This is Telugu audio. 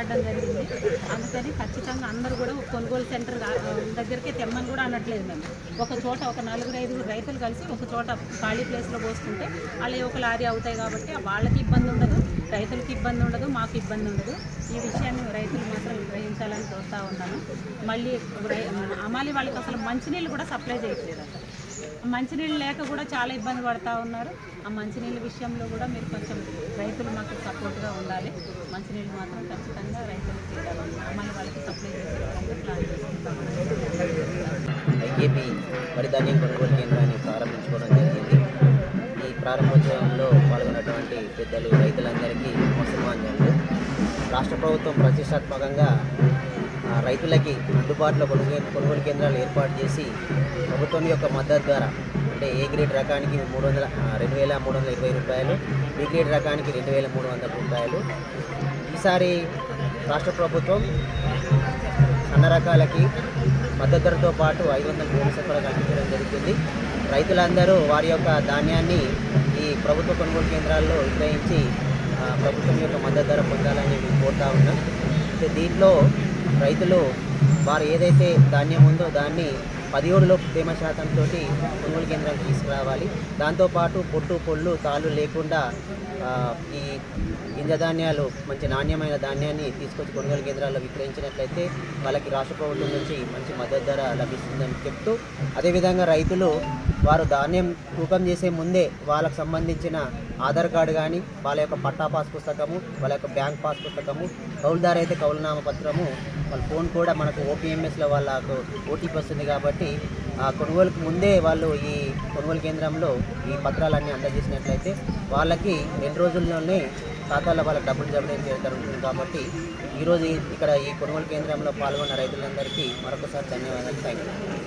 మాట్లాడడం జరిగింది. అందుకని ఖచ్చితంగా అందరూ కూడా కొనుగోలు సెంటర్ దగ్గరికి తెమ్మని కూడా అనట్లేదు మేము. ఒక చోట ఒక నలుగురు ఐదుగురు రైతులు కలిసి ఒక చోట ఖాళీ ప్లేస్లో పోసుకుంటే వాళ్ళ ఒక లారీ అవుతాయి కాబట్టి వాళ్ళకి ఇబ్బంది ఉండదు రైతులకి ఇబ్బంది ఉండదు మాకు ఇబ్బంది ఉండదు. ఈ విషయాన్ని రైతులు మాత్రం గ్రహించాలని చూస్తూ ఉన్నాను. మళ్ళీ అమాలి వాళ్ళకి అసలు మంచినీళ్ళు కూడా సప్లై చేయట్లేదు అసలు. మంచినీళ్ళు లేక కూడా చాలా ఇబ్బంది పడతా ఉన్నారు. ఆ మంచినీళ్ళ విషయంలో కూడా మీరు కొంచెం రైతులు మాకు సపోర్ట్గా ఉండాలి. మంచినీళ్ళు మాత్రం ఖచ్చితంగా రైతులకి అమ్మాయి వాళ్ళకి సప్లై చేసే ప్లాన్ చేసుకుంటాం ఐకేపీ వరి ధాన్యం కొనుగోలు కేంద్రాన్ని ప్రారంభించుకోవడం జరిగింది. ఈ ప్రారంభోత్సవంలో పాల్గొన్నటువంటి పెద్దలు రైతులందరికీ ముసల్మాన్యులు రాష్ట్ర ప్రభుత్వం ప్రతిష్టాత్మకంగా రైతులకి అందుబాటులో కొనుగోలు కొనుగోలు కేంద్రాలు ఏర్పాటు చేసి ప్రభుత్వం యొక్క మద్దతు ద్వారా అంటే ఏ గ్రేడ్ రకానికి మూడు వందల రెండు వేల మూడు వందల ఇరవై రూపాయలు బి గ్రేడ్ రకానికి రెండు వేల మూడు వందల రూపాయలు. ఈసారి రాష్ట్ర ప్రభుత్వం అన్న రకాలకి మద్దతు ధరతో పాటు ఐదు వందల మూడు సరఫరా కల్పించడం జరుగుతుంది. రైతులందరూ వారి యొక్క ధాన్యాన్ని ఈ ప్రభుత్వ కొనుగోలు కేంద్రాల్లో విక్రయించి ప్రభుత్వం యొక్క మద్దతు ధర పొందాలని మేము కోరుతా ఉన్నాం. అయితే దీంట్లో రైతులు వారు ఏదైతే ధాన్యం ఉందో దాన్ని పదిహేడులో తేమ శాతంతో కొనుగోలు కేంద్రానికి తీసుకురావాలి. దాంతోపాటు పొట్టు పొళ్ళు తాళ్ళు లేకుండా ఈ గింజ ధాన్యాలు మంచి నాణ్యమైన ధాన్యాన్ని తీసుకొచ్చి కొనుగోలు కేంద్రాల్లో విక్రయించినట్లయితే వాళ్ళకి రాష్ట్ర ప్రభుత్వం నుంచి మంచి మద్దతు ధర లభిస్తుందని చెప్తూ అదేవిధంగా రైతులు వారు ధాన్యం తూకం చేసే ముందే వాళ్ళకు సంబంధించిన ఆధార్ కార్డు కానీ వాళ్ళ యొక్క పట్టా పాస్ పుస్తకము వాళ్ళ యొక్క బ్యాంక్ పాస్ పుస్తకము కౌలుదారు అయితే కౌలునామ పత్రము వాళ్ళ ఫోన్ కూడా మనకు ఓపీఎంఎస్లో వాళ్ళకు ఓటీపీ వస్తుంది కాబట్టి ఆ కొనుగోలుకు ముందే వాళ్ళు ఈ కొనుగోలు కేంద్రంలో ఈ పత్రాలన్నీ అందజేసినట్లయితే వాళ్ళకి రెండు రోజుల్లోనే ఖాతాలో వాళ్ళకి డబ్బులు జమ చేయడం జరుగుతుంది కాబట్టి ఈరోజు ఇక్కడ ఈ కొనుగోలు కేంద్రంలో పాల్గొన్న రైతులందరికీ మరొకసారి ధన్యవాదాలు. Thank you